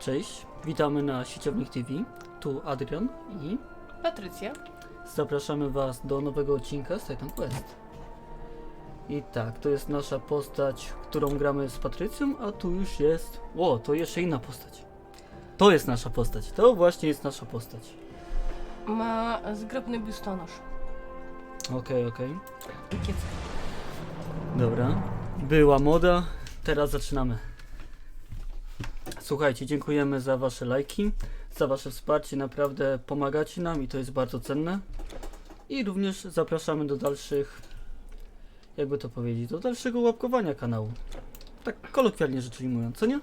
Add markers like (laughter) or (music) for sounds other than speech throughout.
Cześć, witamy na Sieciownik TV. Tu Adrian i Patrycja. zapraszamy Was do nowego odcinka z Titan Quest. I tak, to jest nasza postać, którą gramy z Patrycją, a tu już jest... O, to jeszcze inna postać. To jest nasza postać, to właśnie jest nasza postać. Ma zgrabny biustonosz. Okej, okej. I. Dobra. Była moda, teraz zaczynamy. Słuchajcie, dziękujemy za wasze lajki, za wasze wsparcie, naprawdę pomagacie nam i to jest bardzo cenne. I również zapraszamy do dalszych, jakby to powiedzieć, do dalszego łapkowania kanału. Tak kolokwialnie rzecz ujmując, co nie?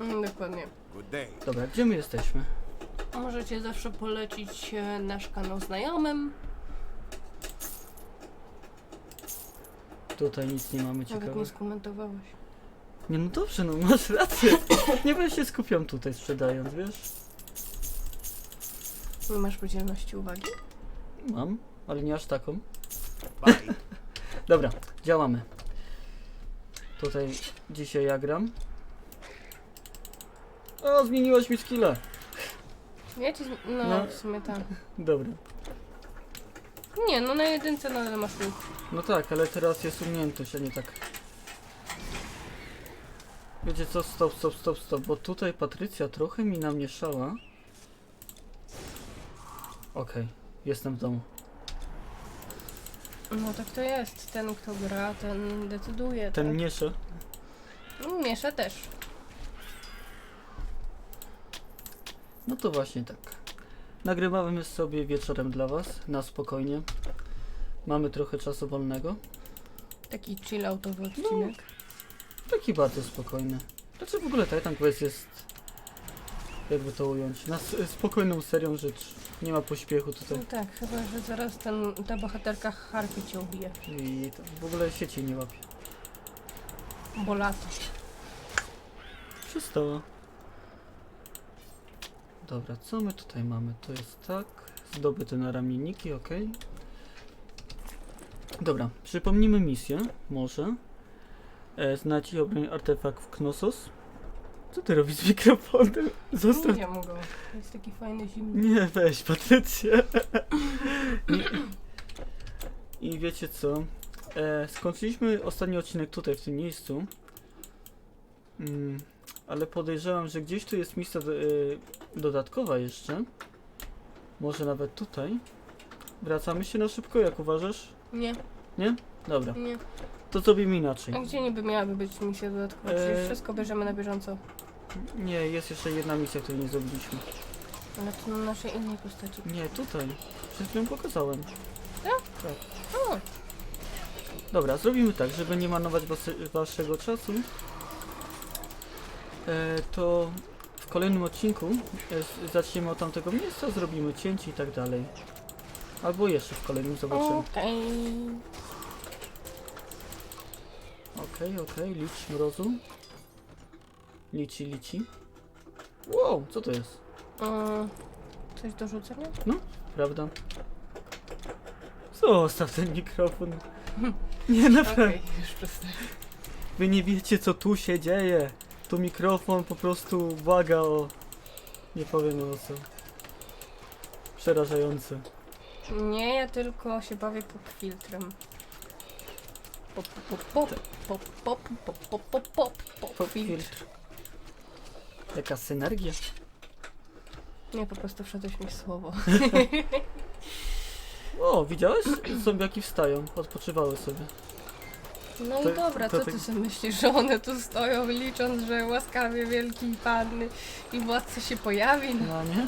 Mm, dokładnie. Good day. Dobra, gdzie my jesteśmy? Możecie zawsze polecić e, nasz kanał znajomym. Tutaj nic nie mamy Nawet nie ciekawego. skomentowałeś. Nie no dobrze, no masz rację. Nie będę się skupiam tutaj sprzedając, wiesz? Nie masz podzielności uwagi? Mam, ale nie aż taką. Bye. (laughs) Dobra, działamy. Tutaj dzisiaj ja gram. O, zmieniłaś mi skilla. Ja ci... z- No, No. w sumie tak. Dobra. Nie, no na jedynce nadal masz ruch. No tak, ale teraz jest umiejętność, a nie tak. Wiecie co? Stop, stop, stop, stop, bo tutaj Patrycja trochę mi namieszała. Okej, jestem w domu. No tak to jest. Ten, kto gra, ten decyduje. Ten tak? miesza. No, Miesza też. No to właśnie tak. Nagrywamy sobie wieczorem dla Was, na spokojnie. Mamy trochę czasu wolnego. Taki chill-outowy odcinek. Taki bardzo spokojny. Znaczy w ogóle Titan Quest jest, jakby to ująć, na spokojną serią rzecz. Nie ma pośpiechu tutaj. No tak, chyba, że zaraz ten, ta bohaterka harpie cię ubije. I to w ogóle sieci nie łapie. Bo lato. Przestała. Dobra, co my tutaj mamy? To jest tak. Zdobyte na ramienniki, ok. Dobra, przypomnijmy misję, może. E, znać i obroń artefakt w Knossos. Co ty robisz z mikrofonem? Zostaw Nie mogą. Jest taki fajny zimny. Nie, weź, Patrycję. I, wiecie co? E, skończyliśmy ostatni odcinek tutaj, w tym miejscu. Mm, ale podejrzewam, że gdzieś tu jest miejsce do, e, dodatkowa jeszcze. Może nawet tutaj. Wracamy się na szybko, jak uważasz? Nie, Dobra, nie. To zrobimy inaczej. A gdzie niby miałaby być misja dodatkowa? Przecież Eee. wszystko bierzemy na bieżąco. Nie, jest jeszcze jedna misja, której nie zrobiliśmy. Ale to na naszej innej postaci. Nie, tutaj. Przed chwilą pokazałem. O, Dobra, zrobimy tak, żeby nie marnować was, waszego czasu. E, to w kolejnym odcinku e, zaczniemy od tamtego miejsca, zrobimy cięcie i tak dalej. Albo jeszcze w kolejnym zobaczymy. okej. Okej, okej, licz mrozu. Lici, lici. Wow, co to jest? Mm, coś do rzucenia? Prawda? Zostaw ten mikrofon. (laughs) Nie, naprawdę. Okej, już przestań. Wy nie wiecie co tu się dzieje. Tu mikrofon po prostu błaga o... Nie powiem o co. Przerażające. Nie, ja tylko się bawię pop filtrem. Pop, pop, pop, pop, pop, pop, pop, pop, pop, pop, Pop filtr. filtr. Jaka synergia. Nie, po prostu wszedłeś mi w słowo. (laughs) O, widziałeś? Zombiaki wstają, odpoczywały sobie. No To- i dobra, to co ty- ty sobie myślisz, że one tu stoją licząc, że łaskawie wielki panny i władca się pojawi? No, No nie?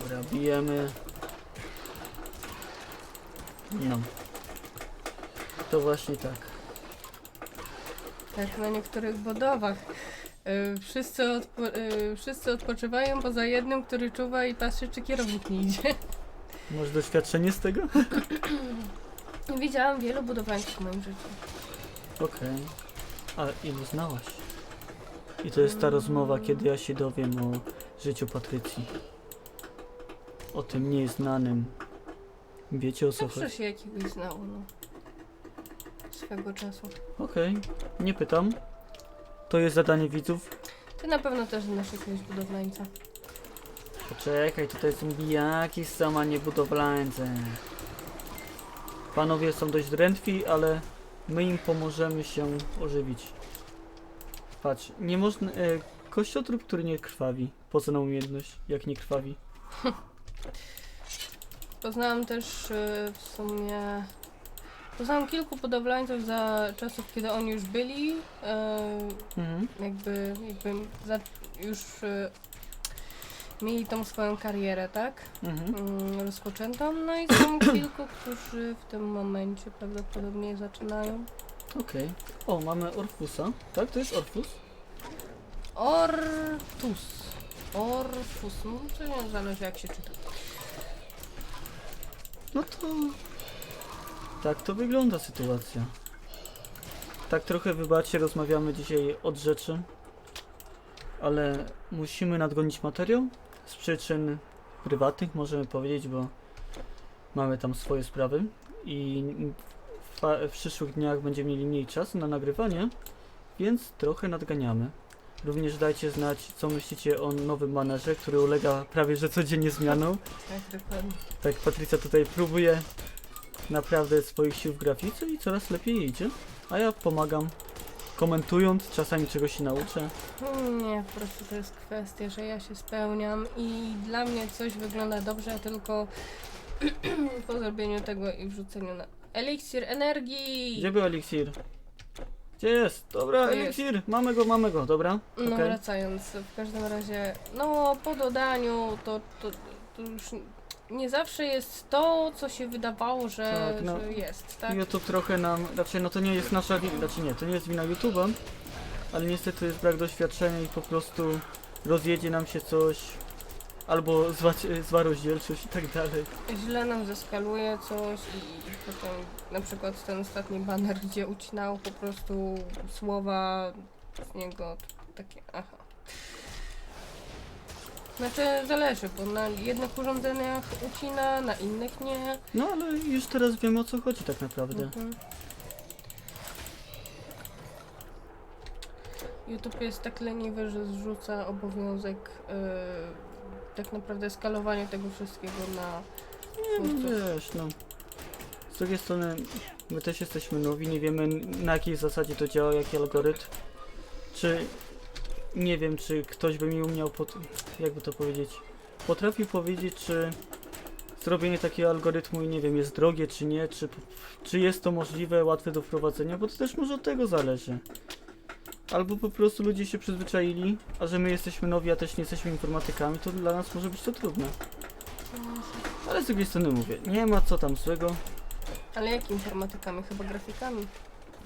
Dobra, bijemy. No. To właśnie tak. tak na niektórych budowach. Y, wszyscy, odpo- y, wszyscy odpoczywają poza jednym, który czuwa i patrzy, czy kierownik nie idzie. (laughs) Masz doświadczenie z tego? (clears throat) Widziałam wielu budowlańców w moim życiu. Okej. A ilu znałaś? I to jest ta rozmowa, kiedy ja się dowiem o życiu Patrycji. O tym nieznanym. Wiecie o co Zawsze chodzi? się jakiegoś znało, no. Swego czasu. Okej, nie pytam. To jest zadanie widzów. Ty na pewno też znasz jakiegoś budowlańca. Poczekaj, tutaj zombiaki są, a nie budowlańce. Panowie są dość drętwi, ale my im pomożemy się ożywić. Patrz, nie można... E, kościotrup, który nie krwawi. Po co na umiejętność, jak nie krwawi? (laughs) Poznałam też y, w sumie. Poznałam kilku budowlańców za czasów, kiedy oni już byli. y, Mhm. jakby, jakby za, już y, mieli tą swoją karierę, tak? Mhm. Mm, rozpoczętą. No i są (coughs) kilku, którzy w tym momencie prawdopodobnie zaczynają. Okej. O, mamy Orfusa. Tak, to jest Orfus? Ortus. Orfus. No to nie zależy jak się czyta. No to... Tak to wygląda sytuacja. Tak trochę wybaczcie, rozmawiamy dzisiaj od rzeczy. Ale musimy nadgonić materiał z przyczyn prywatnych, możemy powiedzieć, bo mamy tam swoje sprawy i w, w przyszłych dniach będziemy mieli mniej czasu na nagrywanie, więc trochę nadganiamy. Również dajcie znać, co myślicie o nowym manerze, który ulega prawie że codziennie zmianom. Tak, dokładnie. Tak, Patrycja tutaj próbuje naprawdę swoich sił w grafice i coraz lepiej idzie. A ja pomagam, komentując, czasami czegoś się nauczę. Nie, po prostu to jest kwestia, że ja się spełniam i dla mnie coś wygląda dobrze tylko (clears throat) po zrobieniu tego i wrzuceniu na eliksir energii. Gdzie był eliksir? Gdzie jest? Dobra, Tu jest. eliksir! Mamy go, mamy go, dobra? No Okej. wracając, w każdym razie, no po dodaniu to, to, to już nie zawsze jest to, co się wydawało, że, Tak, no. że jest, tak? YouTube trochę nam, raczej no to nie jest nasza wina, znaczy nie, to nie jest wina YouTube'a, ale niestety jest brak doświadczenia i po prostu rozjedzie nam się coś, albo zła, zła rozdzielczość i tak dalej. Źle nam zeskaluje coś i potem na przykład ten ostatni banner, gdzie ucinał po prostu słowa z niego takie, aha. Znaczy zależy, bo na jednych urządzeniach ucina, na innych nie. No ale już teraz wiemy o co chodzi tak naprawdę. Mhm. YouTube jest tak leniwy, że zrzuca obowiązek yy, tak naprawdę skalowania tego wszystkiego na Nie, no twórców. wiesz, no. Z drugiej strony, my też jesteśmy nowi, nie wiemy na jakiej zasadzie to działa, jaki algorytm. Czy, nie wiem, czy ktoś by mi umiał, pod, jakby to powiedzieć, potrafił powiedzieć, czy zrobienie takiego algorytmu, nie wiem, jest drogie, czy nie, czy, czy jest to możliwe, łatwe do wprowadzenia, bo to też może od tego zależy. Albo po prostu ludzie się przyzwyczaili, a że my jesteśmy nowi, a też nie jesteśmy informatykami, to dla nas może być to trudne. Ale z drugiej strony mówię, nie ma co tam złego. Ale jak informatykami? Chyba grafikami.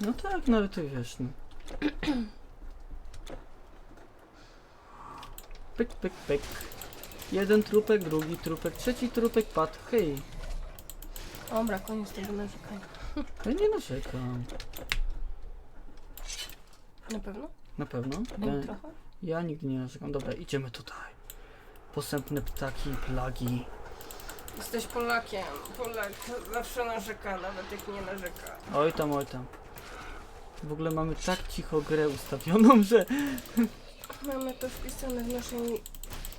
No tak, no ale ty wiesz, no. Pyk, pyk, pyk. Jeden trupek, drugi trupek, trzeci trupek padł. Hej, Dobra, koniec tego narzekania. ja nie narzekam. Na pewno? Na pewno. Nie Ja, trochę? ja nigdy nie narzekam. Dobra, idziemy tutaj. Posępne ptaki, plagi. Jesteś Polakiem. Polak zawsze narzeka, nawet jak nie narzeka. Oj tam, oj tam. W ogóle mamy tak cicho grę ustawioną, (laughs) że Mamy to wpisane w naszej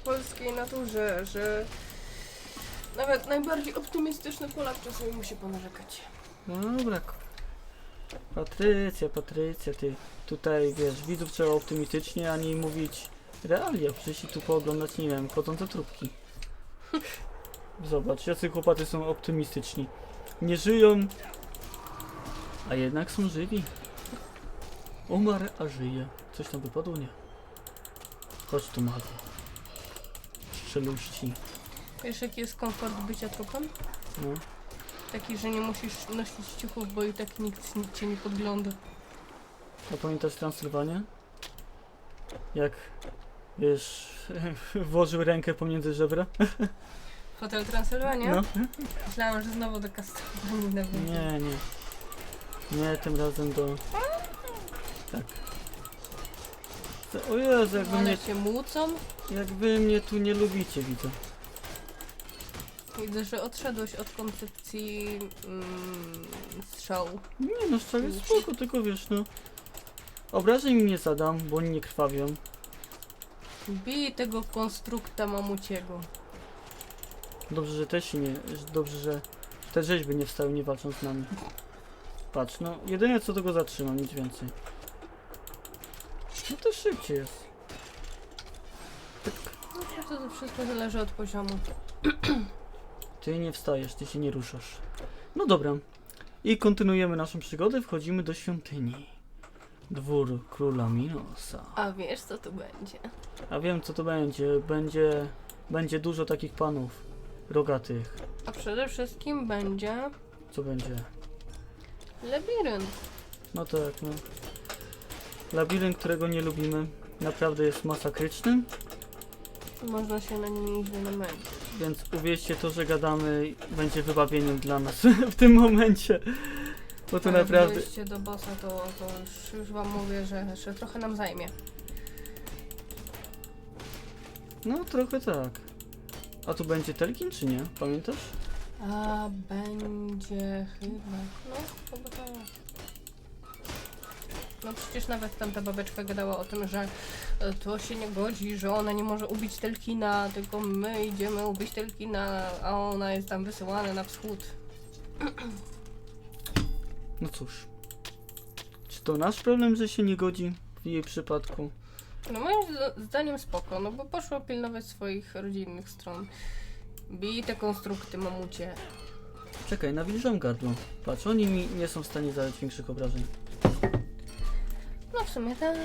polskiej naturze, że nawet najbardziej optymistyczny Polak czasami musi ponarzekać. No dobra. Patrycja, Patrycja, ty tutaj wiesz, widzów trzeba optymistycznie, a nie mówić realia. Przyszli tu pooglądać, nie wiem, chodzące trupki. Zobacz, jacy chłopacy są optymistyczni. Nie żyją, a jednak są żywi. Umarł, a żyje. Coś tam wypadło? Nie. Chodź tu, mago. Strzeluści. Wiesz jaki jest komfort bycia trupem? No. Taki, że nie musisz nosić ciuchów, bo i tak nikt cię nie podgląda. A pamiętasz Transylwanię? Jak, wiesz, (laughs) włożył rękę pomiędzy żebra? Hotel Transylwania? No. Myślałam, że znowu do Castlevanii. Nie, nie. Nie, tym razem do... Tak. O Jezu, jak wy mnie, One się młócą. jak wy mnie tu nie lubicie, widzę. Widzę, że odszedłeś od koncepcji mm, strzału. Nie no, szczerze spoko, tylko wiesz, no... Obrażeń mi nie zadam, bo oni nie krwawią. Bij tego konstrukta mamuciego. Dobrze, że też się nie. że- Dobrze, że te rzeźby nie wstały, nie walcząc z nami. Patrz, no jedyne co to go zatrzymam, nic więcej. No to szybciej jest. No to, to wszystko zależy od poziomu. (clears throat) Ty nie wstajesz, ty się nie ruszasz. No dobra. I kontynuujemy naszą przygodę, wchodzimy do świątyni. Dwór króla Minosa. A wiesz co tu będzie? A wiem co to będzie. Będzie. Będzie dużo takich panów. Rogatych. A przede wszystkim będzie Co będzie? labirynt. No tak, no. Labirynt, którego nie lubimy, naprawdę jest masakryczny, Można się na nim nieźle namęczyć. Więc uwierzcie to, że gadamy będzie wybawieniem dla nas (laughs) w tym momencie. Bo to naprawdę... dojście do bossa to, to już, już wam mówię, że jeszcze trochę nam zajmie. No trochę tak. A tu będzie Telkin czy nie? Pamiętasz? A będzie chyba. No, chyba tak. No przecież nawet tamta babeczka gadała o tym, że e, to się nie godzi, że ona nie może ubić Telkina, tylko my idziemy ubić Telkina, a ona jest tam wysyłana na wschód. No cóż. Czy to nasz problem, że się nie godzi w jej przypadku? No moim zda- zdaniem spoko, no bo poszła pilnować swoich rodzinnych stron. Bij te konstrukty, mamucie. Czekaj, nawilżam gardło. Patrz, oni mi nie są w stanie zadać większych obrażeń. W sumie tak.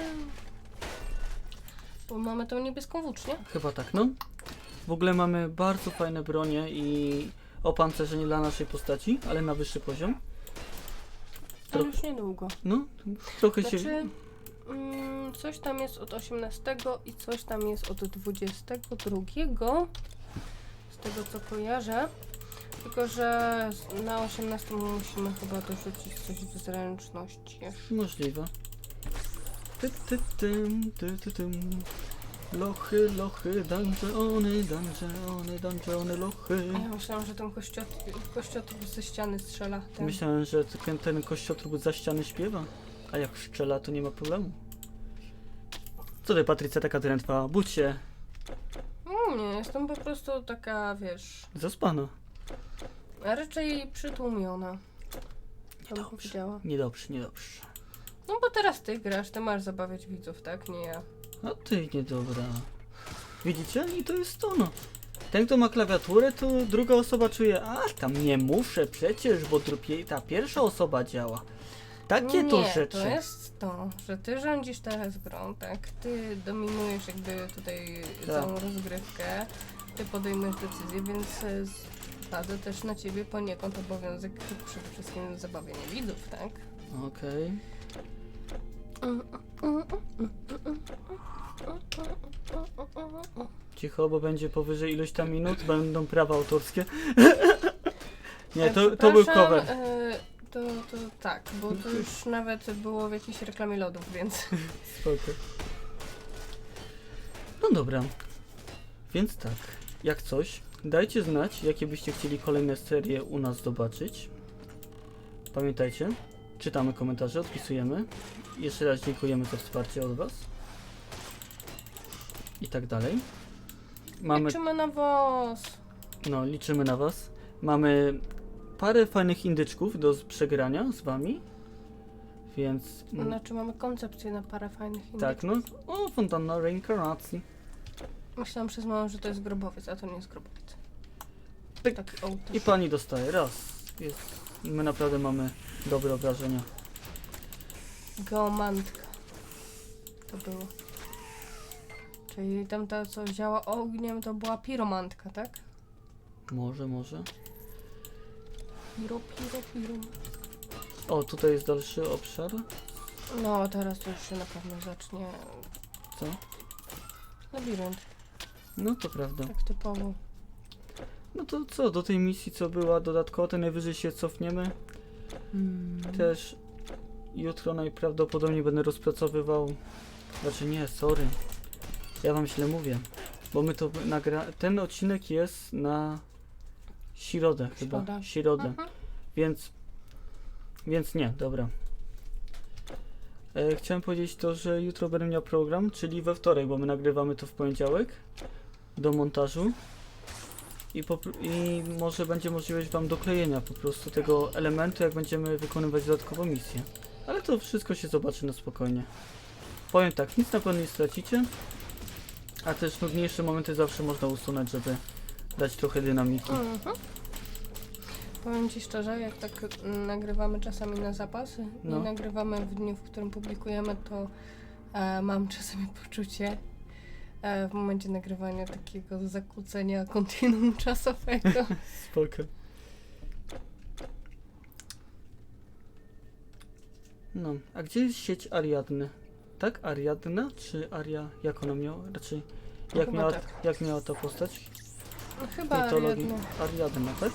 Bo mamy tą niebieską włócznię. Chyba tak, no. W ogóle mamy bardzo fajne bronie i opancerzenie dla naszej postaci, ale na wyższy poziom. Ale Tro- już niedługo. No, trochę się... Znaczy, mm, coś tam jest od 18 i coś tam jest od 22. Z tego co kojarzę. Tylko, że z- na 18 musimy chyba dorzucić coś w zręczności. jeszcze. Możliwe. Ty, ty, tym, ty, ty, tym. Lochy, lochy, dungeony, dungeony, dungeony, lochy. A ja myślałam, że ten kościot, kościotrup ze ściany strzela. Ten. Myślałem, że ten, ten kościotrup za ściany śpiewa, a jak szczela, to nie ma problemu. Co ty, Patrycja, taka drętwa? Budź się, Mm, nie, jestem po prostu taka, wiesz, zaspana. a raczej przytłumiona. To bym Niedobrze, powiedziała. niedobrze, niedobrze. No bo teraz ty grasz, ty masz zabawiać widzów, tak? Nie ja. A ty niedobra. Widzicie? I to jest to, no. Ten, kto ma klawiaturę, to druga osoba czuje, a tam nie muszę przecież, bo drugie, ta pierwsza osoba działa. Takie to nie, rzeczy. to jest to, że ty rządzisz teraz grą, tak? Ty dominujesz jakby tutaj Tak. całą rozgrywkę, ty podejmujesz decyzje, więc e, spada też na ciebie poniekąd obowiązek przede wszystkim zabawienia widzów, tak? Okej. Cicho, bo będzie powyżej ilość tam minut, będą prawa autorskie. (laughs) nie, to, to był przepraszam, cover. e, To, to tak, bo to już nawet było w jakiejś reklamie lodów, więc (laughs) Spoko. No dobra. Więc tak, jak coś, dajcie znać, jakie byście chcieli kolejne serie u nas zobaczyć. Pamiętajcie, czytamy komentarze, odpisujemy. Jeszcze raz dziękujemy za wsparcie od Was. I tak dalej. Mamy, liczymy na was. no, liczymy na Was. Mamy parę fajnych indyczków do przegrania z Wami. Więc. mm, Znaczy mamy koncepcję na parę fajnych Tak, no. O, fontanna reinkarnacji. Myślałam przez moment, że to jest grobowiec, a to nie jest grobowiec. Pyk. Taki ołtarz. I pani dostaje raz. Jest. My naprawdę mamy dobre obrażenia. Geomantka. To było. Czyli tamta, co działa ogniem, to była piromantka, tak? Może, może. Piro, piro, piro. O, tutaj jest dalszy obszar. No, teraz to już się na pewno zacznie Co? labirynt, No to prawda. tak typowo. No to co, do tej misji co była dodatkowo, to najwyżej się cofniemy. Mm. Też jutro najprawdopodobniej będę rozpracowywał. Znaczy nie, sorry. Ja wam źle mówię. Bo my to nagra... Ten odcinek jest na środę chyba. Środa. Środę. Mhm. Więc. Więc nie, dobra. E, chciałem powiedzieć to, że jutro będę miał program, czyli we wtorek, bo my nagrywamy to w poniedziałek do montażu. I, I może będzie możliwość Wam doklejenia po prostu tego elementu, jak będziemy wykonywać dodatkową misję. Ale to wszystko się zobaczy na spokojnie. Powiem tak, nic na pewno nie stracicie, a też nudniejsze momenty zawsze można usunąć, żeby dać trochę dynamiki. Mhm. Powiem Ci szczerze, jak tak nagrywamy czasami na zapas No. i nagrywamy w dniu, w którym publikujemy, to e, mam czasami (laughs) poczucie e, w momencie nagrywania takiego zakłócenia (laughs) kontinuum czasowego. (laughs) Spoko. No, a gdzie jest sieć Ariadny? Tak? Ariadna? Czy Aria? Jak ona miała? Raczej. No Jak chyba miała, tak. jak miała ta postać? No, chyba Mitologii. jedno. Ariadna, tak?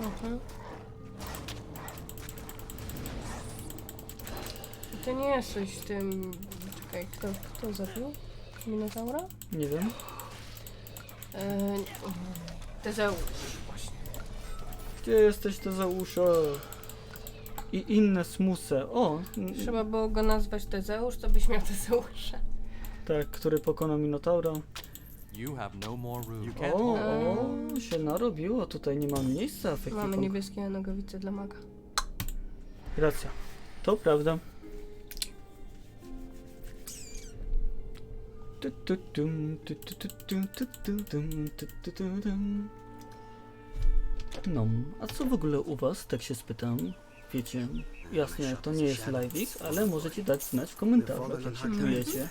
Mhm. Ty nie jesteś tym... Czekaj, kto, kto zabił? Minotaura? Nie wiem. E, Tezeusz, właśnie. Gdzie jesteś, to załóża? I inne smuse. O! n- Trzeba było go nazwać Tezeusz, to byś miał Tezeusza. Tak, który pokonał Minotaura. You have no more room. You O, can't. o, się narobiło. Tutaj nie ma miejsca w Mamy ekwipunku. niebieskie nogawice dla maga. Racja. To prawda. Tu, tu, tum, tu, tu, tu, tu, tu, tu, tum, tu, tu, tu, tum. No, a co w ogóle u was, tak się spytam? Wiecie, jasne, to nie jest live'ik, ale możecie dać znać w komentarzach, jak się czujecie.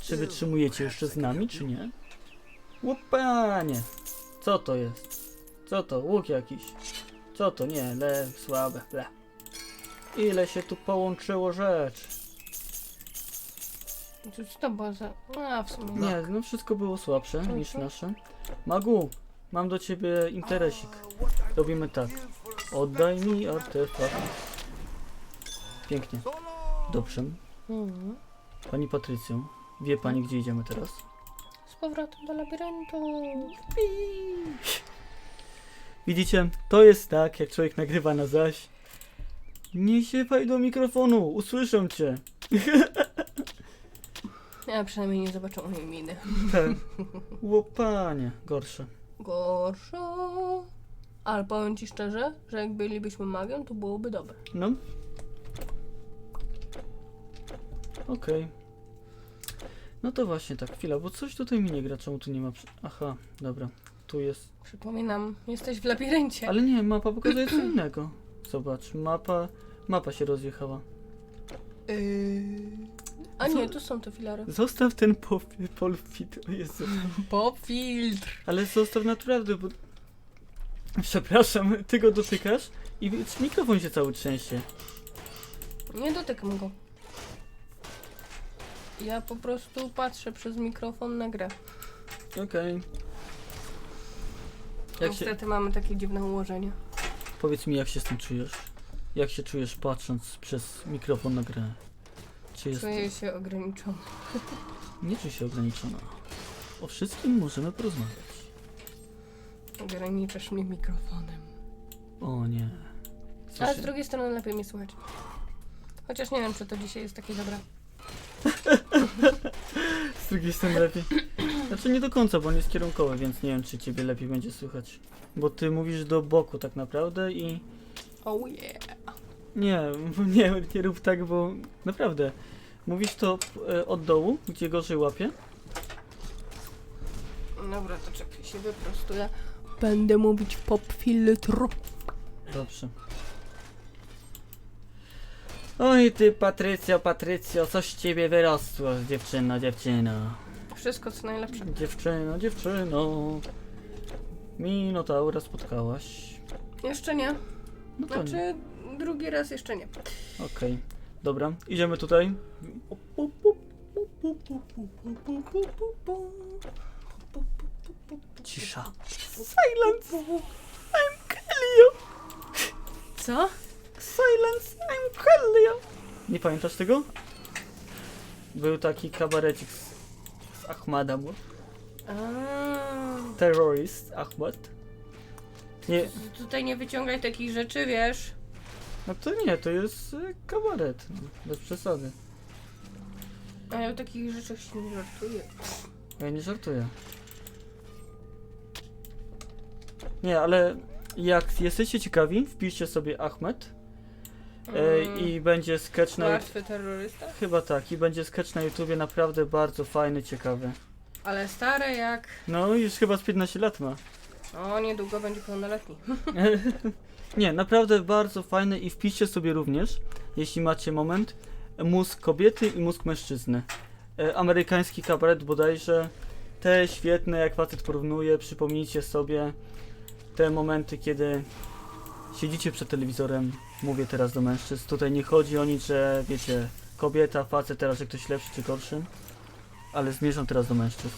Czy wytrzymujecie jeszcze z nami, czy nie? Łupanie! Co to jest? Co to? Łuk jakiś? Co to? Nie, lew, słabe, ble. Ile się tu połączyło rzeczy. Co to było za... A, w sumie. Nie, no wszystko było słabsze niż nasze. Magu, mam do ciebie interesik. Robimy tak. Oddaj mi artefakt. Pięknie. Dobrze. Mhm. Pani Patrycjo, wie pani gdzie idziemy teraz? Z powrotem do labiryntu. Widzicie, to jest tak, jak człowiek nagrywa na zaś. Nie siewaj do mikrofonu, usłyszę cię. (laughs) Ja przynajmniej nie zobaczę mojej miny. Tak. (laughs) Łopanie, gorsze. Ale powiem ci szczerze, że jak bylibyśmy magiem, to byłoby dobre. No. Okej. No to właśnie tak, chwila, bo coś tutaj mi nie gra, czemu tu nie ma... przy- Aha, dobra, tu jest... Przypominam, jesteś w labiryncie. Ale nie, mapa pokazuje co innego. Zobacz, mapa... Mapa się rozjechała. Yy... A Co? nie, tu są te filary. Zostaw ten pop- polfit, o Jezu. Pop filtr. Ale zostaw naprawdę, bo... Przepraszam, ty go dotykasz i mikrofon się cały trzęsie. Nie dotykam go. Ja po prostu patrzę przez mikrofon na grę. Okej. Jak się... Niestety mamy takie dziwne ułożenie. Powiedz mi, jak się z tym czujesz? Jak się czujesz patrząc przez mikrofon na grę? Czy jest... Czuję się ograniczony. Nie czuj się ograniczona. O wszystkim możemy porozmawiać. Ograniczasz mnie mikrofonem. O nie. Ale z drugiej strony lepiej mnie słuchać. Chociaż nie wiem, czy to dzisiaj jest takie dobre. (laughs) Z drugiej strony lepiej. Znaczy nie do końca, bo on jest kierunkowy, więc nie wiem, czy ciebie lepiej będzie słychać. Bo ty mówisz do boku tak naprawdę i... Oh yeah. Nie, (laughs) nie, nie rób tak, bo naprawdę. Mówisz to e, od dołu, gdzie gorzej łapie. Dobra, to czekaj, się wyprostuję. Będę mówić pop filtr. Dobrze. Oj ty Patrycjo, Patrycjo, coś z ciebie wyrosło, dziewczyno, dziewczyno. Wszystko co najlepsze. Dziewczyno, dziewczyno. Minotaura spotkałaś. Jeszcze nie. No to nie. Znaczy, drugi raz jeszcze nie. Okej. Dobra, idziemy tutaj. Cisza. Silence! I'm Kelly! Co? Silence! I'm Kelly! Nie pamiętasz tego? Był taki kabarecik z, z Ahmadem. A, Terrorist Ahmad. Nie, tutaj nie wyciągaj takich rzeczy, wiesz. no to nie, to jest y, kabaret. No, bez przesady. A ja o takich rzeczach się nie żartuję. Ja nie żartuję. Nie, ale jak jesteście ciekawi, wpiszcie sobie Ahmed e, Mm. i będzie sketch na Martwy terrorysta? Chyba tak, i będzie sketch na YouTubie naprawdę bardzo fajny, ciekawy. Ale stare jak... No już chyba z 15 lat ma. O, niedługo będzie pełnoletni. (laughs) Nie, naprawdę bardzo fajny i wpiszcie sobie również, jeśli macie moment, mózg kobiety i mózg mężczyzny. E, amerykański kabaret bodajże, te świetne, jak facet porównuje, przypomnijcie sobie te momenty, kiedy siedzicie przed telewizorem, mówię teraz do mężczyzn, tutaj nie chodzi o nic, że wiecie, kobieta, facet, teraz, że ktoś lepszy czy gorszy, ale zmierzam teraz do mężczyzn.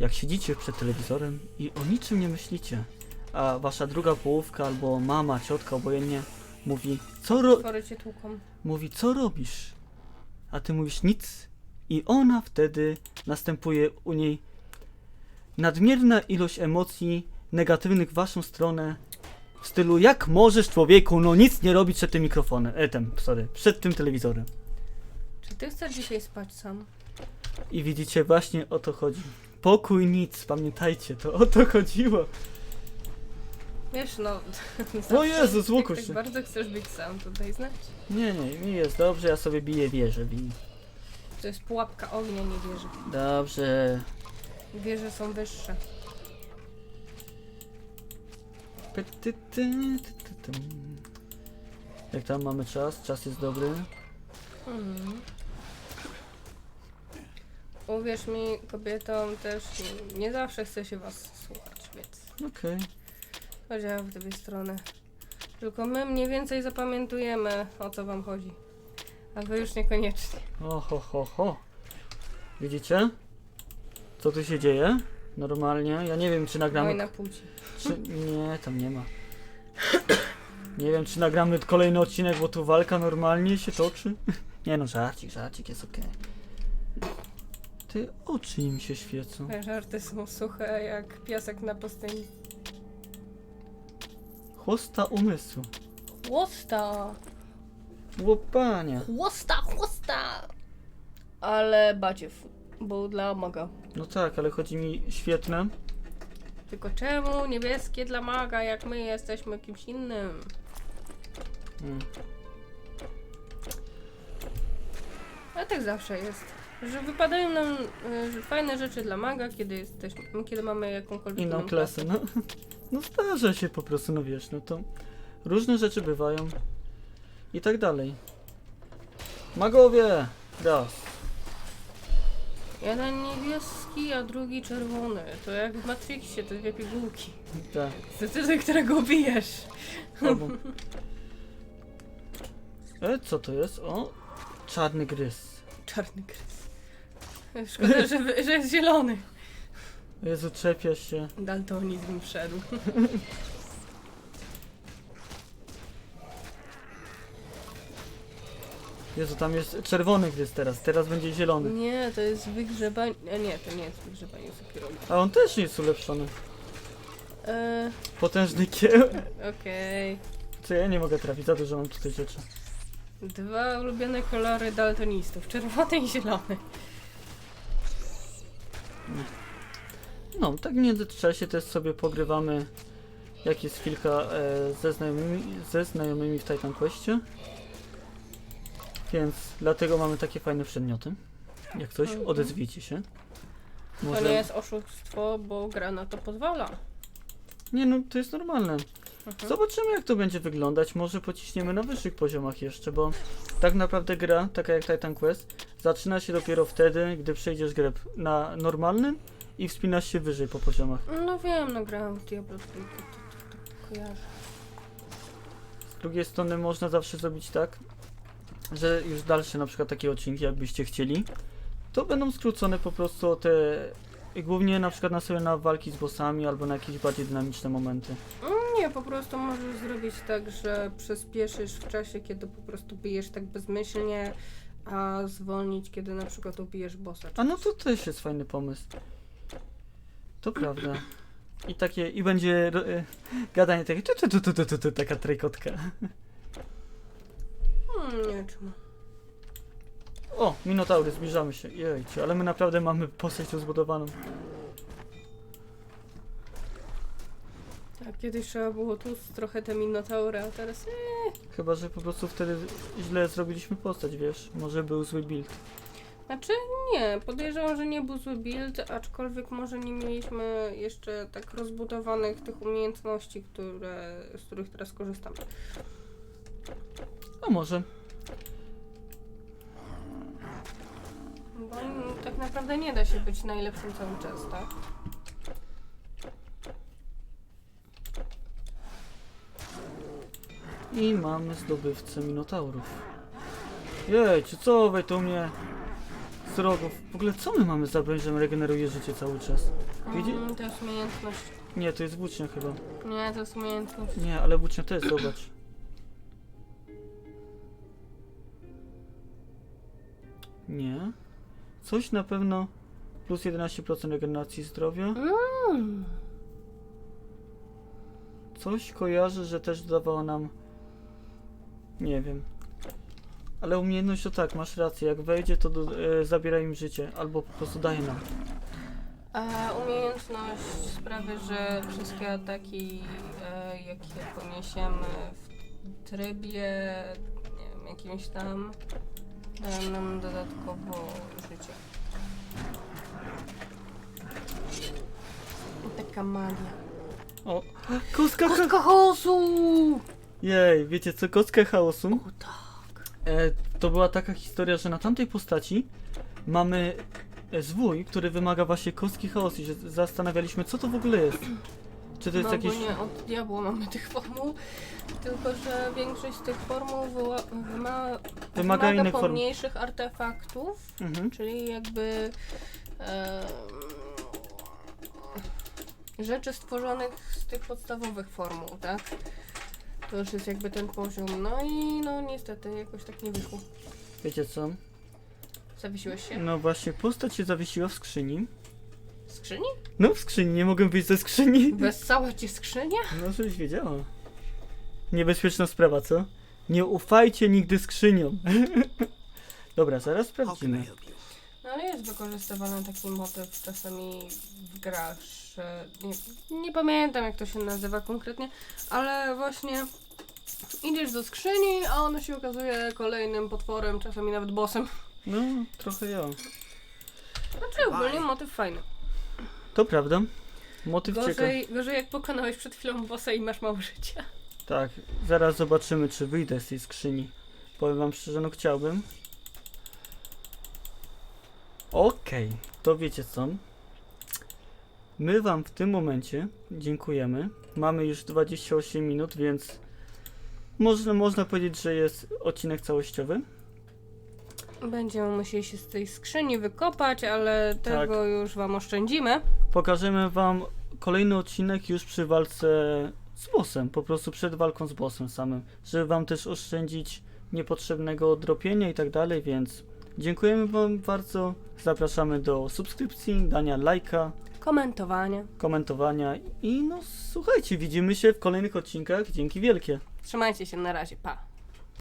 Jak siedzicie przed telewizorem i o niczym nie myślicie, a wasza druga połówka albo mama, ciotka, obojętnie mówi, co ro... Spory cię tłuką. mówi, co robisz? A ty mówisz nic i ona wtedy następuje u niej nadmierna ilość emocji negatywnych w waszą stronę w stylu jak możesz człowieku no nic nie robić przed tym mikrofonem, e, tem, sorry, przed tym telewizorem. Czy ty chcesz dzisiaj spać sam? I widzicie, właśnie o to chodzi. Pokój nic, pamiętajcie, to o to chodziło. Wiesz, no... (laughs) O Jezus, jak łukuś tak bardzo chcesz być sam, to daj znać. Nie, nie, mi jest dobrze, ja sobie biję wieżę, biję. To jest pułapka ognia, nie wieży. Dobrze. Wieże są wyższe. Jak tam mamy czas? Czas jest dobry. Mhm. Uwierz mi, kobietom też nie, zawsze chce się was słuchać, więc Okej. podział w dwie strony. Tylko my mniej więcej zapamiętujemy, o co wam chodzi. A wy już niekoniecznie. O, ho, ho, ho. Widzicie? Co tu się dzieje? Normalnie. Ja nie wiem, czy nagramy. Wojna płci. Czy... Nie, tam nie ma. Nie wiem, czy nagramy kolejny odcinek, bo tu walka normalnie się toczy. (laughs) Nie no, żarcik, żarcik jest okej. Ty oczy im się świecą. Te żarty są suche jak piasek na pustyni. Chłosta umysłu. Chłosta! Łopanie. Chłosta, chłosta! Ale badziew, bo dla maga. No tak, ale chodzi mi świetne. Tylko czemu niebieskie dla maga, jak my jesteśmy kimś innym? Mm. Ale tak zawsze jest. Że wypadają nam y, że fajne rzeczy dla maga, kiedy jesteśmy, kiedy mamy jakąkolwiek Inną klasę, no. No zdarza się po prostu, no wiesz, no to różne rzeczy bywają i tak dalej. Magowie! Raz. Jeden niebieski, a drugi czerwony. To jak w Matrixie, te dwie pigułki. Tak. Zdecyduj, którego bijesz. Albo... (laughs) E, co to jest? O! Czarny gryz. Czarny krys. Szkoda, że, wy- że jest zielony. Jezu, czepia się. Daltonizm wszedł. (laughs) Jezu, tam jest czerwony gryz teraz, teraz będzie zielony. Nie, to jest wygrzebanie. a Nie, to nie jest wygrzebanie sekierą. A on też jest ulepszony. Eee, Potężny kieł. (laughs) okej. Co ja nie mogę trafić, za dużo mam tutaj rzeczy. Dwa ulubione kolory daltonistów. Czerwony i zielony. No, tak w międzyczasie też sobie pogrywamy, jak jest chwilka e, ze, znajomymi, ze znajomymi w Titan Questie. Więc dlatego mamy takie fajne przedmioty. Jak coś, Mhm. odezwijcie się. To nie jest oszustwo, bo gra na to pozwala. Nie no, to jest normalne. Mhm. Zobaczymy jak to będzie wyglądać. Może pociśniemy na wyższych poziomach jeszcze, bo tak naprawdę gra, taka jak Titan Quest, zaczyna się dopiero wtedy, gdy przejdziesz grę na normalnym i wspinasz się wyżej po poziomach. No wiem, no grałam w Diablo 2, to, to, to, to kojarzę. Z drugiej strony można zawsze zrobić tak, że już dalsze na przykład takie odcinki, jakbyście chcieli, to będą skrócone po prostu o te, głównie na przykład na sobie na walki z bossami albo na jakieś bardziej dynamiczne momenty. Mm, Nie, po prostu możesz zrobić tak, że przyspieszysz w czasie, kiedy po prostu bijesz tak bezmyślnie, a zwolnić, kiedy na przykład ubijesz bossa. A no to też jest fajny pomysł. To prawda. I takie, i będzie e, gadanie takie, tu, tu, tu, tu, tu, tu, tu, taka trajkotka. Nie wiem czemu. O, Minotaury, zbliżamy się. Jejcie, ale my naprawdę mamy postać rozbudowaną. Tak, kiedyś trzeba było tu trochę te minotaury, a teraz e, Chyba, że po prostu wtedy źle zrobiliśmy postać, wiesz? Może był zły build. Znaczy nie, podejrzewam, że nie był zły build, aczkolwiek może nie mieliśmy jeszcze tak rozbudowanych tych umiejętności, które, z których teraz korzystamy. A może. Bo tak naprawdę nie da się być najlepszym cały czas, tak? I mamy zdobywcę Minotaurów. Jejcie, co wy tu mnie z rogów? W ogóle co my mamy za broń, że regeneruje życie cały czas? Widzi? Mm, to jest umiejętność. Nie, to jest włócznia chyba. Nie, to jest umiejętność. Nie, ale włócznia też, zobacz. Nie. Coś na pewno plus 11% regeneracji zdrowia. Mm. Coś kojarzę, że też dodawała nam. Nie wiem. Ale umiejętność to tak, masz rację. Jak wejdzie, to do, e, zabiera im życie, albo po prostu daje nam. A umiejętność sprawia, że wszystkie ataki, e, jakie poniesiemy w trybie nie wiem, jakimś tam, dają nam dodatkowo życie. I taka magia. O, kostka ha- chaosu! Jej, wiecie co, kostka chaosu? O tak. E, to była taka historia, że na tamtej postaci mamy zwój, który wymaga właśnie kostki chaosu i się zastanawialiśmy, co to w ogóle jest. Czy to jest no jakieś... bo nie od diabła mamy tych formuł, tylko że większość z tych formuł wyła- wyma- Wymaga innych form. pomniejszych artefaktów, Mhm. czyli jakby em, rzeczy stworzonych z tych podstawowych formuł, tak? To już jest jakby ten poziom. No i no niestety jakoś tak nie wyszło. Wiecie co? Zawiesiłeś się? No właśnie, postać się zawiesiła w skrzyni. W skrzyni? No w skrzyni, nie mogę wyjść ze skrzyni. Wessała ci skrzynia? No żebyś wiedziała. Niebezpieczna sprawa, co? Nie ufajcie nigdy skrzyniom. (laughs) Dobra, zaraz sprawdzimy. No ale jest wykorzystywany taki motyw czasami w grach, że nie, nie pamiętam jak to się nazywa konkretnie, ale właśnie idziesz do skrzyni, a ona się okazuje kolejnym potworem, czasami nawet bossem. No, trochę ja. Znaczy ogólnie motyw fajny. To prawda. Motyw ciekaw. Gorzej, gorzej jak pokonałeś przed chwilą bossa i masz mało życia. Tak, zaraz zobaczymy, czy wyjdę z tej skrzyni. Powiem wam szczerze, no chciałbym. Okej, to wiecie co? My wam w tym momencie dziękujemy. Mamy już 28 minut, więc można, można powiedzieć, że jest odcinek całościowy. Będziemy musieli się z tej skrzyni wykopać, ale tego już wam oszczędzimy. Pokażemy wam kolejny odcinek już przy walce z bossem, po prostu przed walką z bossem samym, żeby wam też oszczędzić niepotrzebnego dropienia i tak dalej, więc dziękujemy wam bardzo, zapraszamy do subskrypcji, dania lajka, Komentowanie. komentowania i no słuchajcie, widzimy się w kolejnych odcinkach, dzięki wielkie. Trzymajcie się na razie, pa.